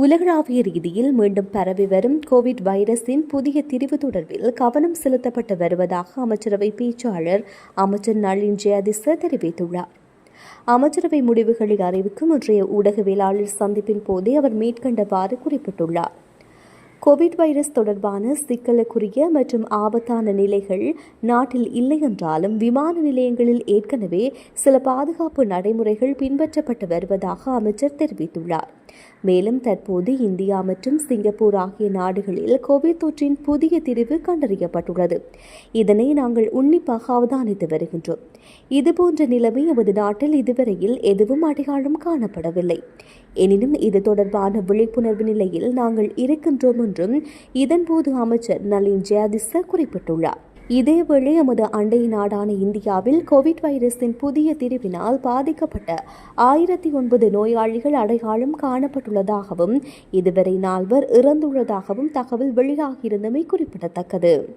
உலகளாவிய ரீதியில் மீண்டும் பரவி வரும் கோவிட் வைரஸின் புதிய திரிவு தொடர்பில் கவனம் செலுத்தப்பட்டு வருவதாக அமைச்சரவை பேச்சாளர் அமைச்சர் நளின் ஜெயதிச தெரிவித்துள்ளார். அமைச்சரவை முடிவுகளை அறிவிக்கும் இன்றைய ஊடகவியலாளர் சந்திப்பின் போதே அவர் மேற்கண்டவாறு குறிப்பிட்டுள்ளார். கோவிட் வைரஸ் தொடர்பான சிக்கலுக்குரிய மற்றும் ஆபத்தான நிலைகள் நாட்டில் இல்லை என்றாலும் விமான நிலையங்களில் ஏற்கனவே சில பாதுகாப்பு நடைமுறைகள் பின்பற்றப்பட்டு வருவதாக அமைச்சர் தெரிவித்துள்ளார். மேலும் தற்போது இந்தியா மற்றும் சிங்கப்பூர் ஆகிய நாடுகளில் கோவிட் தொற்றின் புதிய திரிவு கண்டறியப்பட்டுள்ளது. இதனை நாங்கள் உன்னிப்பாக அவதானித்து வருகின்றோம். இதுபோன்ற நிலைமை எமது நாட்டில் இதுவரையில் எதுவும் அடையாளம் காணப்படவில்லை. எனினும் இது தொடர்பான விழிப்புணர்வு நிலையில் நாங்கள் இருக்கின்றோம் என்றும் இதன்போது அமைச்சர் நளின் ஜெயதிச குறிப்பிட்டுள்ளார். இதேவேளை எமது அண்டை நாடான இந்தியாவில் கோவிட் வைரஸின் புதிய திரிவினால் பாதிக்கப்பட்ட ஆயிரத்தி ஒன்பது நோயாளிகள் அடையாளம் காணப்பட்டுள்ளதாகவும் இதுவரை நால்வர் இறந்துள்ளதாகவும் தகவல் வெளியாகியிருந்தமை குறிப்பிடத்தக்கது.